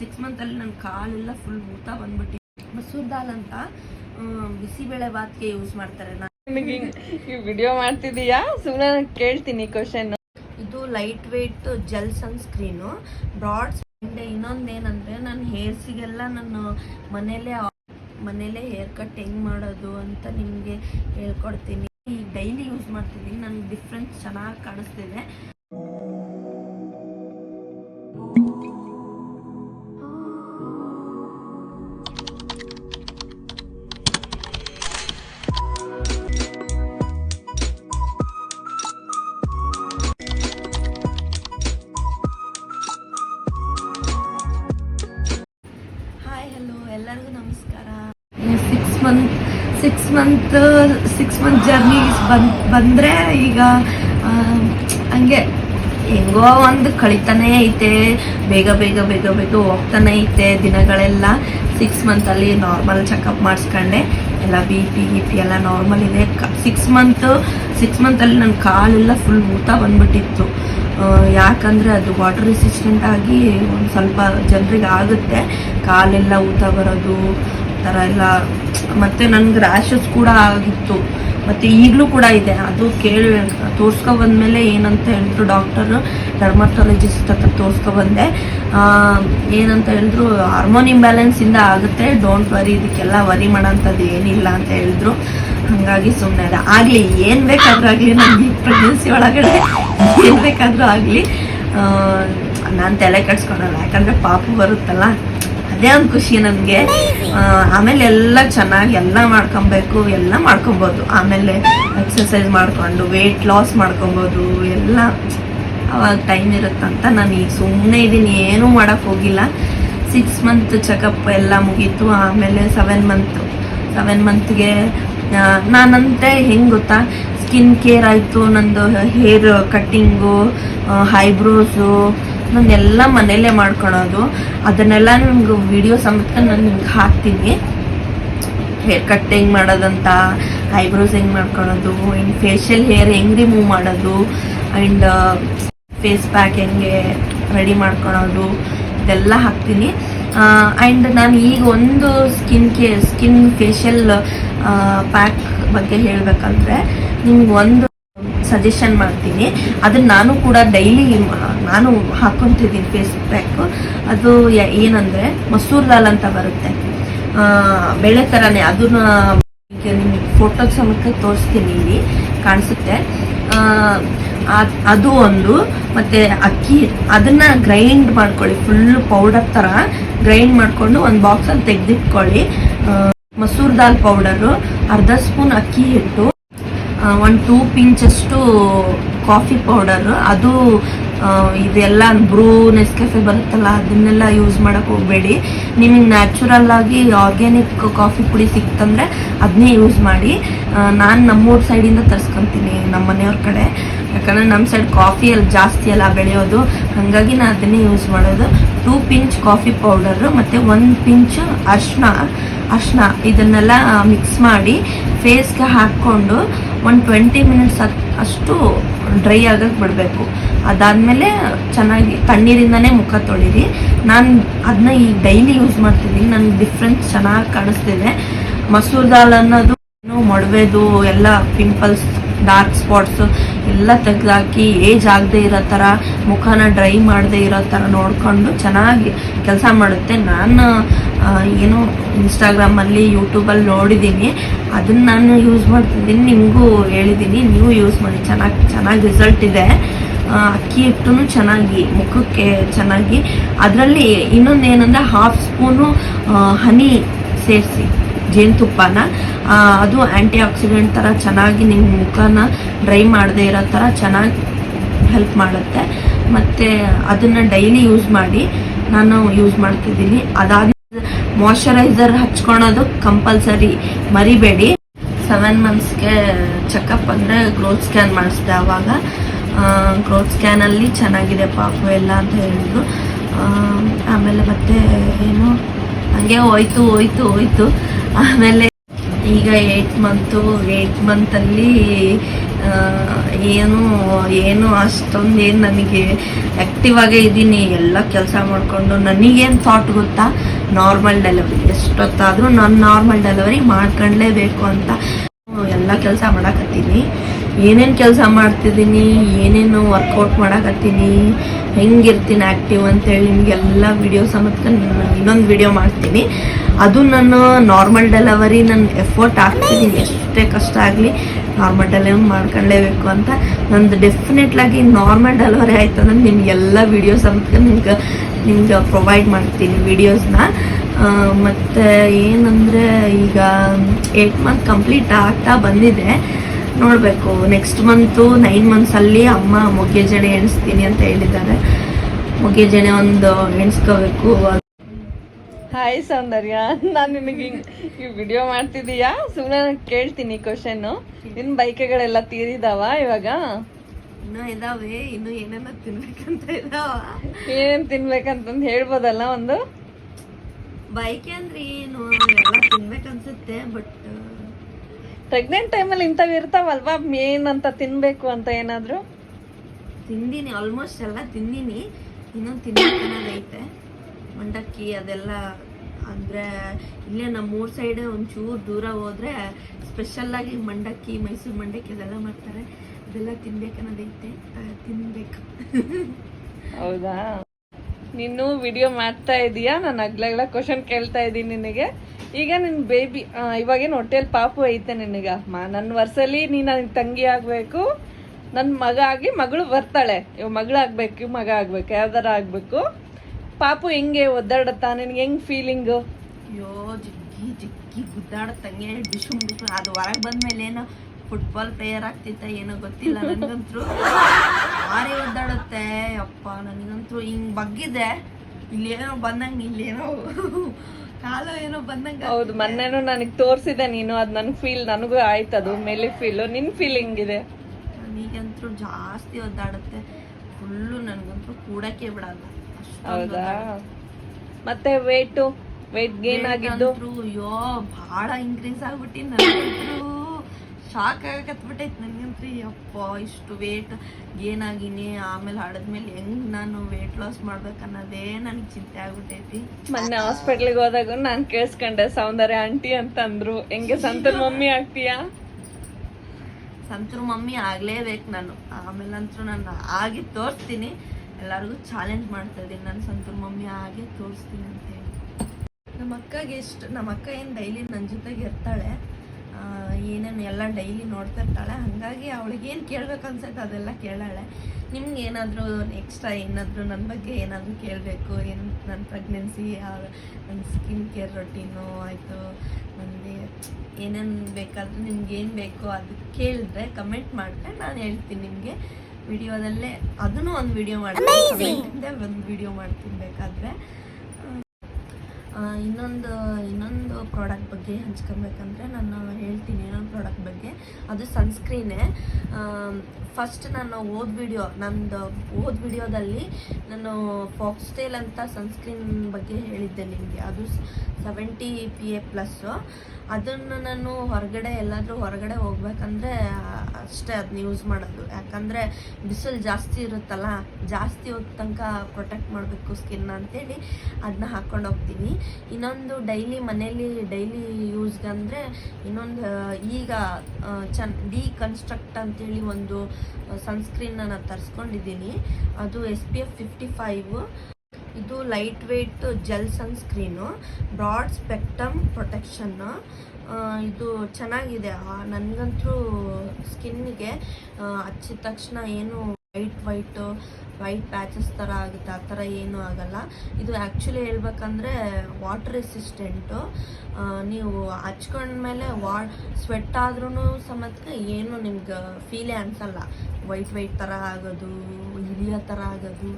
Six ಮಂತಲ್ಲಿ ನನ್ನ ಕಾಲೆಲ್ಲ ಫುಲ್ ಊತ ಬಂದ್ಬಿಟ್ಟು ಮಸೂರ್ ದಾಲ್ ಅಂತ ಬಿಸಿಬೇಳೆ ಬಾತ್ಗೆ ಯೂಸ್ ಮಾಡ್ತಾರೆ ನಿಮಗೆ ಈ ವಿಡಿಯೋ ಮಾಡ್ತಿದೀಯಾ? ಸುಮ್ಮನೆ ಕೇಳ್ತೀನಿ ಕ್ವಶನ್ ಇದು lightweight gel sunscreen broad ಇನ್ನೊಂದೇನಂದ್ರೆ ನನ್ನ ಹೇರ್ಸಿಗೆಲ್ಲ ನಾನು ಮನೆಯಲ್ಲೇ ಮನೇಲೆ ಹೇರ್ ಕಟ್ ಹೆಂಗ್ ಮಾಡೋದು ಅಂತ ನಿಮಗೆ ಹೇಳ್ಕೊಡ್ತೀನಿ. ಈಗ ಡೈಲಿ ಯೂಸ್ ಮಾಡ್ತಿದ್ದೀನಿ. ನನಗೆ ಡಿಫ್ರೆನ್ಸ್ ಚೆನ್ನಾಗಿ ಕಾಣಿಸ್ತಿದೆ. Six month six month six month journey ಬಂದ್ ಬಂದರೆ ಈಗ ಹಂಗೆ ಹೆಂಗೋ ಒಂದು ಕಳಿತಾನೇ ಐತೆ, ಬೇಗ ಬೇಗ ಬೇಗ ಬೇಗ ಹೋಗ್ತಾನೆ ಐತೆ ದಿನಗಳೆಲ್ಲ. ಸಿಕ್ಸ್ ಮಂತಲ್ಲಿ ನಾರ್ಮಲ್ ಚೆಕಪ್ ಮಾಡಿಸ್ಕೊಂಡೆ. ಎಲ್ಲ ಬಿ ಪಿ ಗಿ ಪಿ ಎಲ್ಲ ನಾರ್ಮಲ್ ಇದೆ. ಸಿಕ್ಸ್ ಮಂತ್ ಸಿಕ್ಸ್ ಮಂತಲ್ಲಿ ನನ್ನ ಕಾಲೆಲ್ಲ ಫುಲ್ ಊತ ಬಂದ್ಬಿಟ್ಟಿತ್ತು. ಯಾಕಂದರೆ ಯಾಕಂದ್ರೆ ಅದು ವಾಟರ್ ರೆಸಿಸ್ಟೆಂಟ್ ಆಗಿ ಒಂದು ಸ್ವಲ್ಪ ಜನರಿಗೆ ಆಗುತ್ತೆ ಕಾಲೆಲ್ಲ ಊತ ಬರೋದು, ಆ ಥರ ಎಲ್ಲ ಮತ್ತೆ ನನ್ಗೆ ರ್ಯಾಷಸ್ ಕೂಡ ಆಗಿತ್ತು. ಮತ್ತೆ ಈಗಲೂ ಕೂಡ ಇದೆ. ಅದು ಕೇಳಿ, ತೋರಿಸ್ಕೊ ಬಂದಮೇಲೆ ಏನಂತ ಹೇಳಿದ್ರು ಡಾಕ್ಟರ್ ಡರ್ಮಟಾಲಜಿಸ್ಟ್ ಹತ್ರ ತೋರಿಸ್ಕೊ ಬಂದೆ. ಏನಂತ ಹೇಳಿದ್ರು, ಹಾರ್ಮೋನ್ ಇಂಬ್ಯಾಲೆನ್ಸ್ ಇಂದ ಆಗುತ್ತೆ ಡೋಂಟ್ ವರಿ ಇದಕ್ಕೆಲ್ಲ ವರಿ ಮಾಡೋಂಥದ್ದು ಏನಿಲ್ಲ ಅಂತ ಹೇಳಿದ್ರು. ಹಂಗಾಗಿ ಸುಮ್ಮನೆ ಅದ ಆಗಲಿ, ಏನು ಬೇಕಾದ್ರೂ ಆಗಲಿ, ನನಗೆ ಪ್ರೆಗ್ನೆನ್ಸಿ ಒಳಗಡೆ ಏನು ಬೇಕಾದರೂ ಆಗಲಿ. ನಾನು ತಲೆ ಕಟ್ಸ್ಕೊಳಲ್ಲ ಯಾಕಂದರೆ ಪಾಪು ಬರುತ್ತಲ್ಲ. ಅದೇ ಒಂದು ಖುಷಿ ನನಗೆ ಆಮೇಲೆ ಎಲ್ಲ ಚೆನ್ನಾಗಿ ಎಲ್ಲ ಮಾಡ್ಕೊಬೇಕು, ಎಲ್ಲ ಮಾಡ್ಕೊಬೋದು. ಆಮೇಲೆ ಎಕ್ಸಸೈಸ್ ಮಾಡ್ಕೊಂಡು ವೆಯ್ಟ್ ಲಾಸ್ ಮಾಡ್ಕೊಬೋದು, ಎಲ್ಲ. ಅವಾಗ ಟೈಮ್ ಇರುತ್ತಂತ ನಾನು ಈಗ ಸುಮ್ಮನೆ ಇದ್ದೀನಿ ಏನೂ ಮಾಡೋಕ್ಕೆ ಹೋಗಿಲ್ಲ. ಸಿಕ್ಸ್ ಮಂತ್ ಚೆಕಪ್ ಎಲ್ಲ ಮುಗೀತು, ಆಮೇಲೆ ಸೆವೆನ್ ಮಂತ್ ಸೆವೆನ್ ಮಂತ್ಗೆ ನಾನಂತೆ ಹೆಂಗೆ ಗೊತ್ತಾ? ಸ್ಕಿನ್ ಕೇರ್ ಆಯಿತು, ನಂದು ಹೇರ್ ಕಟ್ಟಿಂಗು ಹೈಬ್ರೋಸು ನಂದೆಲ್ಲ ಮನೆಯಲ್ಲೇ ಮಾಡ್ಕೊಳೋದು. ಅದನ್ನೆಲ್ಲ ನಿಮ್ಗೆ ವಿಡಿಯೋ ಸಮೇತ ನಾನು ನಿಮ್ಗೆ ಹಾಕ್ತೀನಿ. ಹೇರ್ ಕಟ್ ಹೆಂಗೆ ಮಾಡೋದಂತ ಐಬ್ರೋಸ್ ಹೆಂಗೆ ಮಾಡ್ಕೊಳೋದು ಆ್ಯಂಡ್ ಫೇಶಿಯಲ್ ಹೇರ್ ಹೆಂಗೆ ರಿಮೂವ್ ಮಾಡೋದು ಆ್ಯಂಡ್ ಫೇಸ್ ಪ್ಯಾಕ್ ಹೆಂಗೆ ರೆಡಿ ಮಾಡ್ಕೊಳೋದು, ಇದೆಲ್ಲ ಹಾಕ್ತೀನಿ. ಆ್ಯಂಡ್ ನಾನು ಈಗ ಒಂದು skin care skin facial pack ಬಗ್ಗೆ ಹೇಳಬೇಕಂದ್ರೆ ನಿಮ್ಗೆ ಒಂದು ಸಜೆಷನ್ ಮಾಡ್ತೀನಿ. ಅದನ್ನ ನಾನು ಕೂಡ ಡೈಲಿ ನಾನು ಹಾಕೊಂತಿದ್ದೀನಿ ಫೇಸ್ ಪ್ಯಾಕ್ ಅದು ಏನಂದರೆ ಮಸೂರ್ ದಾಲ್ ಅಂತ ಬರುತ್ತೆ. ಬೆಳೆ ಥರನೇ ಅದನ್ನ ನಿಮಗೆ ಫೋಟೋ ಸಮೇತ ತೋರಿಸ್ತೀನಿ ಇಲ್ಲಿ, ಕಾಣಿಸುತ್ತೆ. ಅದ್- ಒಂದು, ಮತ್ತೆ ಅಕ್ಕಿ, ಅದನ್ನ ಗ್ರೈಂಡ್ ಮಾಡ್ಕೊಳ್ಳಿ ಫುಲ್ ಪೌಡರ್ ತರ ಗ್ರೈಂಡ್ ಮಾಡ್ಕೊಂಡು ಒಂದು ಬಾಕ್ಸಲ್ಲಿ ತೆಗೆದಿಟ್ಕೊಳ್ಳಿ. ಮಸೂರ್ ದಾಲ್ ಪೌಡರು ಅರ್ಧ ಸ್ಪೂನ್ ಅಕ್ಕಿ ಹಿಟ್ಟು ಒಂದು ಟೂ ಪಿಂಚಷ್ಟು ಕಾಫಿ ಪೌಡರ್ ಅದು ಇದೆಲ್ಲ ಬ್ರೂ ನೆಸ್ಕೆಫೆ ಬರುತ್ತಲ್ಲ, ಅದನ್ನೆಲ್ಲ ಯೂಸ್ ಮಾಡಕ್ ಹೋಗಬೇಡಿ. ನಿಮಗೆ ನ್ಯಾಚುರಲ್ ಆಗಿ ಆರ್ಗ್ಯಾನಿಕ್ ಕಾಫಿ ಪುಡಿ ಸಿಕ್ತಂದ್ರೆ ಅದನ್ನೇ ಯೂಸ್ ಮಾಡಿ. ನಾನು ನಮ್ಮೂರ ಸೈಡಿಂದ ತರ್ಸ್ಕೊಂತೀನಿ ನಮ್ಮ ಮನೆಯವ್ರ ಕಡೆ. ಯಾಕಂದರೆ ನಮ್ಮ ಸೈಡ್ ಕಾಫಿ ಅಲ್ಲಿ ಜಾಸ್ತಿ ಎಲ್ಲ ಬೆಳೆಯೋದು. ಹಾಗಾಗಿ ನಾನು ಅದನ್ನೇ ಯೂಸ್ ಮಾಡೋದು. ಟೂ ಪಿಂಚ್ ಕಾಫಿ ಪೌಡರು ಮತ್ತು ಒನ್ ಪಿಂಚ್ ಅರ್ಶಿನ ಅರ್ಶಿನ ಇದನ್ನೆಲ್ಲ ಮಿಕ್ಸ್ ಮಾಡಿ ಫೇಸ್ಗೆ ಹಾಕ್ಕೊಂಡು, ಒಂದು ಟ್ವೆಂಟಿ ಮಿನಿಟ್ಸ್ ಅಷ್ಟು ಡ್ರೈ ಆಗಕ್ಕೆ ಬಿಡಬೇಕು ಅದಾದಮೇಲೆ ಚೆನ್ನಾಗಿ ತಣ್ಣೀರಿಂದನೇ ಮುಖ ತೊಳಿರಿ. ನಾನು ಅದನ್ನ ಈಗ ಡೈಲಿ ಯೂಸ್ ಮಾಡ್ತಿದ್ದೀನಿ. ನನಗೆ ಡಿಫ್ರೆನ್ಸ್ ಚೆನ್ನಾಗಿ ಕಾಣಿಸ್ತಿದೆ. ಮಸೂರ್ ದಾಲ್ ಅನ್ನೋದು ಮೊಡವೆದು, ಎಲ್ಲ ಪಿಂಪಲ್ಸ್ ಡಾರ್ಕ್ ಸ್ಪಾಟ್ಸ್ ಎಲ್ಲ ತೆಗೆದಾಕಿ ಏಜ್ ಆಗದೆ ಇರೋ ಥರ ಮುಖನ ಡ್ರೈ ಮಾಡದೇ ಇರೋ ಥರ ನೋಡಿಕೊಂಡು ಚೆನ್ನಾಗಿ ಕೆಲಸ ಮಾಡುತ್ತೆ. ನಾನು ಏನು ಇನ್ಸ್ಟಾಗ್ರಾಮಲ್ಲಿ ಯೂಟ್ಯೂಬಲ್ಲಿ ನೋಡಿದ್ದೀನಿ. ಅದನ್ನು ನಾನು ಯೂಸ್ ಮಾಡ್ತಿದ್ದೀನಿ, ನಿಮಗೂ ಹೇಳಿದ್ದೀನಿ. ನೀವು ಯೂಸ್ ಮಾಡಿ. ಚೆನ್ನಾಗಿ ಚೆನ್ನಾಗಿ ರಿಸಲ್ಟ್ ಇದೆ. ಅಕ್ಕಿ ಹಿಟ್ಟು ಚೆನ್ನಾಗಿ, ಮುಖಕ್ಕೆ ಚೆನ್ನಾಗಿ. ಅದರಲ್ಲಿ ಇನ್ನೊಂದು ಏನಂದರೆ ಹಾಫ್ ಸ್ಪೂನು ಹನಿ ಸೇರಿಸಿ, ಜೇನುತುಪ್ಪನ. ಅದು ಆ್ಯಂಟಿ ಆಕ್ಸಿಡೆಂಟ್ ಥರ ಚೆನ್ನಾಗಿ ನಿಮ್ಮ ಮುಖನ ಡ್ರೈ ಮಾಡದೇ ಇರೋ ಥರ ಚೆನ್ನಾಗಿ ಹೆಲ್ಪ್ ಮಾಡುತ್ತೆ. ಮತ್ತು ಅದನ್ನು ಡೈಲಿ ಯೂಸ್ ಮಾಡಿ ನಾನು ಯೂಸ್ ಮಾಡ್ತಿದ್ದೀನಿ. ಅದಾದ ಮಾಯಶ್ಚರೈಸರ್ ಹಚ್ಕೊಳೋದು ಕಂಪಲ್ಸರಿ ಮರಿಬೇಡಿ. ಸೆವೆನ್ ಮಂತ್ಸ್ಗೆ ಚೆಕಪ್ ಅಂದರೆ ಗ್ರೋತ್ ಸ್ಕ್ಯಾನ್ ಮಾಡಿಸಿದೆ ಆವಾಗ ಗ್ರೋತ್ ಸ್ಕ್ಯಾನಲ್ಲಿ ಚೆನ್ನಾಗಿದೆ ಪಾಪು ಎಲ್ಲ ಅಂತ ಹೇಳಿದ್ರು. ಆಮೇಲೆ ಮತ್ತೆ ಏನು? ಹಂಗೆ ಹೋಯ್ತು ಹೋಯ್ತು ಹೋಯ್ತು. ಆಮೇಲೆ ಈಗ ಏಯ್ಟ್ ಮಂತು ಏಯ್ಟ್ ಮಂತಲ್ಲಿ ಏನು ಏನು ಅಷ್ಟೊಂದು ಏನು ನನಗೆ ಆ್ಯಕ್ಟಿವ್ ಆಗೇ ಇದ್ದೀನಿ. ಎಲ್ಲ ಕೆಲಸ ಮಾಡಿಕೊಂಡು. ನನಗೇನು ಥಾಟ್ ಗೊತ್ತಾ? ನಾರ್ಮಲ್ ಡೆಲಿವರಿ ಎಷ್ಟೊತ್ತಾದರೂ ನಾನು ನಾರ್ಮಲ್ ಡೆಲಿವರಿ ಮಾಡ್ಕೊಳ್ಳೇಬೇಕು ಅಂತ ಎಲ್ಲ ಕೆಲಸ ಮಾಡಕತ್ತೀನಿ. ಏನೇನು ಕೆಲಸ ಮಾಡ್ತಿದ್ದೀನಿ, ಏನೇನು ವರ್ಕೌಟ್ ಮಾಡಕತ್ತೀನಿ, ಹೆಂಗಿರ್ತೀನಿ ಆ್ಯಕ್ಟಿವ್ ಅಂತೇಳಿ ನಿಮಗೆಲ್ಲ ವಿಡಿಯೋ ಸಮೇತ ಇನ್ನೊಂದು ವಿಡಿಯೋ ಮಾಡ್ತೀನಿ. ಅದು ನಾನು ನಾರ್ಮಲ್ ಡೆಲಿವರಿ ನನ್ನ ಎಫರ್ಟ್ ಹಾಕ್ತಿದ್ದೀನಿ ಎಷ್ಟೇ ಕಷ್ಟ ಆಗಲಿ ನಾರ್ಮಲ್ ಡೆಲಿವರಿ ಮಾಡ್ಕೊಳ್ಳೇಬೇಕು ಅಂತ. ನಂದು ಡೆಫಿನೆಟ್ಲಾಗಿ ನಾರ್ಮಲ್ ಡೆಲಿವರಿ ಆಯ್ತು ಅಂದ್ರೆ ನಿಮಗೆಲ್ಲ ವಿಡಿಯೋ ಸಮೇತ ನಿಮ್ಗೆ ನಿಮ್ಗೆ ಪ್ರೊವೈಡ್ ಮಾಡ್ತೀನಿ ವಿಡಿಯೋಸ್ನ ಮತ್ತು ಏನಂದರೆ ಈಗ ಏಟ್ ಮಂತ್ ಕಂಪ್ಲೀಟ್ ಆಗ್ತಾ ಬಂದಿದೆ. ನೋಡಬೇಕು ನೆಕ್ಸ್ಟ್ ಮಂತು ನೈನ್ ಮಂತ್ಸಲ್ಲಿ ಅಮ್ಮ ಮೊಗ್ಗೆ ಜಡೆ ಎಣಿಸ್ತೀನಿ ಅಂತ ಹೇಳಿದ್ದಾರೆ. ಮೊಗ್ಗೆ ಜಡೆ ಒಂದು ಎಣಿಸ್ಕೋಬೇಕು. ಹಾಯ್ ಸೌಂದರ್ಯ. ನಾನು ನಿನಗೆ ಈ ವಿಡಿಯೋ ಮಾಡ್ತಿದ್ದೀಯಾ? ಸುಮ್ಮನೆ ಕೇಳ್ತೀನಿ ಕ್ವಶನ್ನು ನಿನ್ನ ಬೈಕೆಗಳೆಲ್ಲ ತೀರಿದಾವ ಇವಾಗ? ಇನ್ನೂ ಇದಾವೆ ಇನ್ನೂ ಏನೇನೋ ತಿನ್ಬೇಕಂತ ಇದಾವ. ಏನೇನು ತಿನ್ಬೇಕಂತಂದು ಹೇಳ್ಬೋದಲ್ಲ ಒಂದು? ಬೈಕೆ ಅಂದ್ರೆ ಏನು ಎಲ್ಲ ತಿನ್ಬೇಕನ್ಸುತ್ತೆ ಬಟ್ ಪ್ರೆಗ್ನೆಂಟ್ ಟೈಮಲ್ಲಿ ಇಂಥವು ಇರ್ತಾವಲ್ವಾ ಮೇನ್ ಅಂತ ತಿನ್ಬೇಕು ಅಂತ ಏನಾದ್ರು? ತಿಂದೀನಿ ಆಲ್ಮೋಸ್ಟ್ ಎಲ್ಲ ತಿಂದೀನಿ. ಇನ್ನೊಂದು ಐತೆ. ಮಂಡಕ್ಕಿ ಅದೆಲ್ಲ ಅಂದರೆ ಇಲ್ಲೇ ನಮ್ಮ ಊರ್ ಸೈಡ್ ಒಂಚೂರು ದೂರ ಹೋದ್ರೆ ಸ್ಪೆಷಲ್ಲಾಗಿ ಮಂಡಕ್ಕಿ ಮೈಸೂರು ಮಂಡಕ್ಕಿ ಅದೆಲ್ಲ ಮಾಡ್ತಾರೆ. ಅದೆಲ್ಲ ತಿನ್ಬೇಕನ್ನೋದೈತೆ ತಿನ್ಬೇಕು. ಹೌದಾ? ನೀನು ವಿಡಿಯೋ ಮಾಡ್ತಾ ಇದೀಯಾ? ನಾನು ಅಗ್ಲಗ್ಲ ಕ್ವಶನ್ ಕೇಳ್ತಾ ಇದ್ದೀನಿ ನಿನಗೆ. ಈಗ ನಿನ್ ಬೇಬಿ ಇವಾಗೇನು ಹೊಟ್ಟೆಲಿ ಪಾಪು ಐತೆ ನಿನಗ. ಅಮ್ಮ ನನ್ನ ವರ್ಷಲಿ ನೀನು ನನಗೆ ತಂಗಿ ಆಗಬೇಕು. ನನ್ನ ಮಗ ಆಗಿ ಮಗಳು ಬರ್ತಾಳೆ. ಇವ್ ಮಗಳಾಗ್ಬೇಕು ಇವ್ ಮಗ ಆಗ್ಬೇಕು ಯಾವ್ದಾರ ಆಗ್ಬೇಕು. ಪಾಪು ಹೆಂಗೆ ಒದ್ದಾಡುತ್ತಾ? ನಿನ್ಗೆ ಹೆಂಗ್ ಫೀಲಿಂಗು ಅಯ್ಯೋ ಜಿಗ್ಗಿ ಜಿಗ್ಗಿ ಗುದ್ದಾಡ ತಂಗಿ ಬಿಸು. ಅದು ಹೊರಗೆ ಬಂದ್ಮೇಲೆ ಏನೋ ಫುಟ್ಬಾಲ್ ಪ್ಲೇಯರ್ ಆಗ್ತಿತ್ತ ಏನೋ ಗೊತ್ತಿಲ್ಲ ನನಗಂತೂ ಭಾರಿ ಒದ್ದಾಡುತ್ತೆ. ಅಪ್ಪ ನನಗಂತೂ ಹಿಂಗ್ ಬಗ್ಗಿದೆ. ಇಲ್ಲೇನೋ ಬಂದಂಗೆ ಇಲ್ಲೇನೋ ಕಾಲು ಏನೋ ಬಂದಂಗೆ ಹೌದು ಮೊನ್ನೆನೂ ನನಗೆ ತೋರಿಸಿದೆ ನೀನು ಅದು ನನ್ನ ಫೀಲ್ ನನಗೂ ಆಯ್ತದು ಮೇಲೆ ಫೀಲು ನಿನ್ ಫೀಲಿಂಗ್ ಇದೆ. ನನಗಂತೂ ಜಾಸ್ತಿ ಒದ್ದಾಡುತ್ತೆ. ಫುಲ್ಲು ನನಗಂತೂ ಕೂಡಕ್ಕೆ ಬಿಡಲ್ಲ. ಹೌದಾ? ಮತ್ತೆ ವೇಟು ವೇಟ್ ಗೇನ್ ಆಗಿದ್ದು? ಅಯ್ಯೋ ಭಾಳ ಇನ್ಕ್ರೀಸ್ ಆಗ್ಬಿಟ್ಟು ನನಗಂತೂ ಶಾಕ್ ಆಗಕತ್ಬಿಟ್ಟೈತೆ ನನಗಂತೂ ಯಪ್ಪ ಇಷ್ಟು ವೇಟ್ ಏನಾಗಿನಿ ಆಮೇಲೆ ಹಡದ್ಮೇಲೆ ಹೆಂಗ್ ನಾನು ವೇಟ್ ಲಾಸ್ ಮಾಡ್ಬೇಕನ್ನೋದೇ ನನಗೆ ಚಿಂತೆ ಆಗ್ಬಿಟ್ಟೈತಿ. ಮೊನ್ನೆ ಹಾಸ್ಪಿಟ್ಲಿಗೆ ಹೋದಾಗ ನಾನು ಕೇಳಿಸ್ಕೊಂಡೆ ಸೌಂದರ್ಯ ಆಂಟಿ ಅಂತಂದ್ರು. ಹೆಂಗೆ ಸಂತರ ಮಮ್ಮಿ ಆಗ್ತೀಯಾ? ಸಂತರ ಮಮ್ಮಿ ಆಗ್ಲೇಬೇಕು ನಾನು. ಆಮೇಲೆ ಅಂತೂ ನಾನು ಆಗಿ ತೋರಿಸ್ತೀನಿ. ಎಲ್ಲರಿಗೂ ಚಾಲೆಂಜ್ ಮಾಡ್ತಾ ಇದ್ದೀನಿ. ನಾನು ಸಂತೂರ್ ಮಮ್ಮಿ ಆಗಿ ತೋರಿಸ್ತೀನಿ ಅಂತ ಹೇಳಿ. ನಮ್ಮ ಅಕ್ಕಗೆ ಎಷ್ಟು ನಮ್ಮ ಅಕ್ಕ ಏನು ಡೈಲಿ ನನ್ನ ಜೊತೆಗೆ ಇರ್ತಾಳೆ ಏನೇನು ಎಲ್ಲ ಡೈಲಿ ನೋಡ್ತಾ ಇರ್ತಾಳೆ. ಹಾಗಾಗಿ ಅವಳಿಗೆ ಏನು ಕೇಳ್ಬೇಕು ಅನ್ಸುತ್ತೆ ಅದೆಲ್ಲ ಕೇಳಾಳೆ. ನಿಮ್ಗೆ ಏನಾದರೂ ಎಕ್ಸ್ಟ್ರಾ ಏನಾದರೂ ನನ್ನ ಬಗ್ಗೆ ಏನಾದರೂ ಕೇಳಬೇಕು? ಏನು ನನ್ನ ಪ್ರೆಗ್ನೆನ್ಸಿ ನನ್ನ ಸ್ಕಿನ್ ಕೇರ್ ರೊಟೀನು ಆಯಿತು. ನನಗೆ ಏನೇನು ಬೇಕಾದರೂ ನಿಮ್ಗೆ ಏನು ಬೇಕೋ ಅದು ಕೇಳಿದ್ರೆ ಕಮೆಂಟ್ ಮಾಡಿದ್ರೆ ನಾನು ಹೇಳ್ತೀನಿ ನಿಮಗೆ. ವಿಡಿಯೋದಲ್ಲೇ ಅದನ್ನು ಒಂದು ವಿಡಿಯೋ ಮಾಡ್ತೀನಿ. ಒಂದು ವಿಡಿಯೋ ಮಾಡ್ತೀನಿ ಬೇಕಾದರೆ. ಇನ್ನೊಂದು ಇನ್ನೊಂದು ಪ್ರಾಡಕ್ಟ್ ಬಗ್ಗೆ ಹಂಚ್ಕೊಬೇಕಂದ್ರೆ ನಾನು ಬಗ್ಗೆ ಅದು ಸನ್ಸ್ಕ್ರೀನೇ ಫಸ್ಟ್ ನಾನು ಓದ್ ವಿಡಿಯೋ ನಂದು ಓದ್ ವಿಡಿಯೋದಲ್ಲಿ ನಾನು ಫಾಕ್ಸ್ಟೇಲ್ ಅಂತ ಸನ್ಸ್ಕ್ರೀನ್ ಬಗ್ಗೆ ಹೇಳಿದ್ದೆ ನಿಮಗೆ. ಅದು ಸೆವೆಂಟಿ ಪಿ ಎ ಪ್ಲಸ್ಸು ಅದನ್ನು ನಾನು ಹೊರಗಡೆ, ಎಲ್ಲಾದರೂ ಹೊರಗಡೆ ಹೋಗ್ಬೇಕಂದ್ರೆ ಅಷ್ಟೇ ಅದನ್ನ ಯೂಸ್ ಮಾಡೋದು. ಯಾಕಂದರೆ ಬಿಸಿಲು ಜಾಸ್ತಿ ಇರುತ್ತಲ್ಲ, ಜಾಸ್ತಿ ಹೊತ್ತು ತನಕ ಪ್ರೊಟೆಕ್ಟ್ ಮಾಡಬೇಕು ಸ್ಕಿನ್ ಅಂತೇಳಿ ಅದನ್ನ ಹಾಕ್ಕೊಂಡು ಹೋಗ್ತೀನಿ. ಇನ್ನೊಂದು ಡೈಲಿ ಮನೇಲಿ ಡೈಲಿ ಯೂಸ್ಗಂದರೆ ಇನ್ನೊಂದು ಈಗ ಚನ್ ಡಿ ಕನ್ಸ್ಟ್ರಕ್ಟ್ ಅಂತೇಳಿ ಒಂದು ಸನ್ಸ್ಕ್ರೀನ್ನ ನಾನು ತರಿಸ್ಕೊಂಡಿದ್ದೀನಿ. ಅದು S P F fifty five ಇದು lightweight gel sunscreen broad spectrum ಪ್ರೊಟೆಕ್ಷನ್ನು ಇದು ಚೆನ್ನಾಗಿದೆ. ನನಗಂತೂ ಸ್ಕಿನ್ನಿಗೆ ಹಚ್ಚಿದ ತಕ್ಷಣ ಏನು ವೈಟ್, ವೈಟು, ವೈಟ್ ಪ್ಯಾಚಸ್ ಥರ ಆಗುತ್ತೆ. ಆ ಥರ ಏನೂ ಆಗಲ್ಲ. ಇದು ಆ್ಯಕ್ಚುಲಿ ಹೇಳ್ಬೇಕಂದ್ರೆ ವಾಟರ್ ರೆಸಿಸ್ಟೆಂಟು ನೀವು ಹಚ್ಕೊಂಡ್ಮೇಲೆ ವಾ ಸ್ವೆಟ್ ಆದ್ರೂ ಸಮೇತ ಏನು ನಿಮ್ಗೆ ಫೀಲೇ ಅನ್ಸಲ್ಲ. ವೈಟ್ ವೈಟ್ ಥರ ಆಗೋದು, ಹಿಡಿಯೋ ಥರ ಆಗೋದು,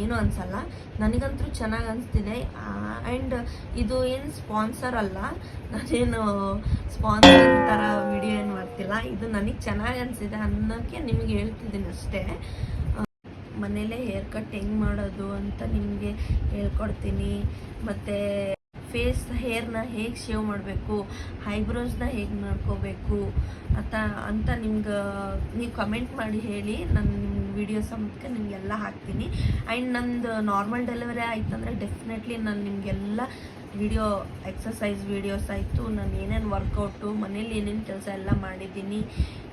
ಏನೂ ಅನ್ಸಲ್ಲ. ನನಗಂತೂ ಚೆನ್ನಾಗಿ ಅನಿಸ್ತಿದೆ. ಆ್ಯಂಡ್ ಇದು ಏನು ಸ್ಪಾನ್ಸರ್ ಅಲ್ಲ. ನಾನೇನು ಸ್ಪಾನ್ಸರ್ ಥರ ವಿಡಿಯೋ ಏನು ಮಾಡ್ತಿಲ್ಲ. ಇದು ನನಗೆ ಚೆನ್ನಾಗಿ ಅನಿಸಿದೆ ಅನ್ನೋಕ್ಕೆ ನಿಮಗೆ ಹೇಳ್ತಿದ್ದೀನಿ ಅಷ್ಟೇ. ಮನೇಲೇ ಹೇರ್ ಕಟ್ ಹೆಂಗೆ ಮಾಡೋದು ಅಂತ ನಿಮಗೆ ಹೇಳ್ಕೊಡ್ತೀನಿ. ಮತ್ತು ಫೇಸ್ ಹೇರ್ನ ಹೇಗೆ ಶೇವ್ ಮಾಡಬೇಕು ಐಬ್ರೋಸ್ನ ಹೇಗೆ ಮಾಡ್ಕೋಬೇಕು ಅಂತ ಅಂತ ನಿಮ್ಗೆ ನೀವು ಕಮೆಂಟ್ ಮಾಡಿ ಹೇಳಿ. ನಾನು ನಿಮ್ಮ ವಿಡಿಯೋ ಸಮೇತ ನಿಮಗೆಲ್ಲ ಹಾಕ್ತೀನಿ. ಆ್ಯಂಡ್ ನಂದು ನಾರ್ಮಲ್ ಡೆಲಿವರಿ ಆಯ್ತಂದರೆ ಡೆಫಿನೆಟ್ಲಿ ನಾನು ನಿಮಗೆಲ್ಲ ವಿಡಿಯೋ ಎಕ್ಸಸೈಸ್ ವೀಡಿಯೋಸ್ ಆಯಿತು. ನಾನು ಏನೇನು ವರ್ಕೌಟು ಮನೇಲಿ ಏನೇನು ಕೆಲಸ ಎಲ್ಲ ಮಾಡಿದ್ದೀನಿ.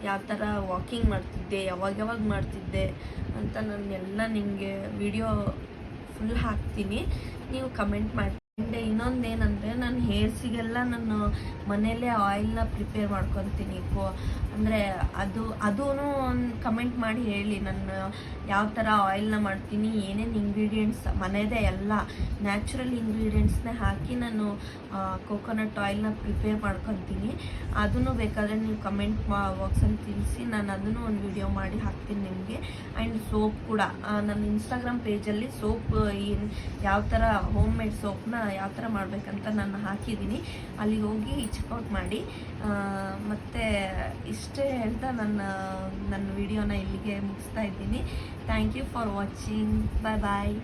ಯಾವ ಥರ ವಾಕಿಂಗ್ ಮಾಡ್ತಿದ್ದೆ, ಯಾವಾಗ ಯಾವಾಗ ಮಾಡ್ತಿದ್ದೆ ಅಂತ ನಾನು ಎಲ್ಲ ನಿಮಗೆ ವಿಡಿಯೋ ಫುಲ್ ಹಾಕ್ತೀನಿ. ನೀವು ಕಮೆಂಟ್ ಮಾಡಿ. ಆ್ಯಂಡ್ ಇನ್ನೊಂದೇನಂದ್ರೆ ನಾನು ಹೇರ್ಸಿಗೆಲ್ಲ ನಾನು ಮನೆಯಲ್ಲೇ ಆಯಿಲ್ನ ಪ್ರಿಪೇರ್ ಮಾಡ್ಕೊತೀನಿ. ಅಂದರೆ ಅದು ಅದೂ ಒಂದು ಕಮೆಂಟ್ ಮಾಡಿ ಹೇಳಿ. ನಾನು ಯಾವ ಥರ ಆಯಿಲ್ನ ಮಾಡ್ತೀನಿ, ಏನೇನು ಇಂಗ್ರೀಡಿಯೆಂಟ್ಸ್ ಮನೆಯದೇ ಎಲ್ಲ ನ್ಯಾಚುರಲ್ ಇಂಗ್ರೀಡಿಯೆಂಟ್ಸ್ನ ಹಾಕಿ ನಾನು ಕೋಕೋನಟ್ ಆಯಿಲ್ನ ಪ್ರಿಪೇರ್ ಮಾಡ್ಕೊತೀನಿ. ಅದನ್ನು ಬೇಕಾದರೆ ನೀವು ಕಮೆಂಟ್ ಬಾಕ್ಸಲ್ಲಿ ತಿಳಿಸಿ. ನಾನು ಅದನ್ನು ಒಂದು ವಿಡಿಯೋ ಮಾಡಿ ಹಾಕ್ತೀನಿ ನಿಮಗೆ. ಆ್ಯಂಡ್ ಸೋಪ್ ಕೂಡ. ನನ್ನ ಇನ್ಸ್ಟಾಗ್ರಾಮ್ ಪೇಜಲ್ಲಿ ಸೋಪ್ ಏನು ಯಾವ ಥರ ಹೋಮ್ ಮೇಡ್ ಸೋಪ್ನ ಯಾವ ಥರ ಮಾಡಬೇಕಂತ ನಾನು ಹಾಕಿದ್ದೀನಿ. ಅಲ್ಲಿಗೆ ಹೋಗಿ ಚೆಕ್ಔಟ್ ಮಾಡಿ. ಮತ್ತು ಇಷ್ಟೇ ಹೇಳ್ತಾ ನನ್ನ ನನ್ನ ವಿಡಿಯೋನ ಇಲ್ಲಿಗೆ ಮುಗಿಸ್ತಾ ಇದ್ದೀನಿ. Thank you for watching bye bye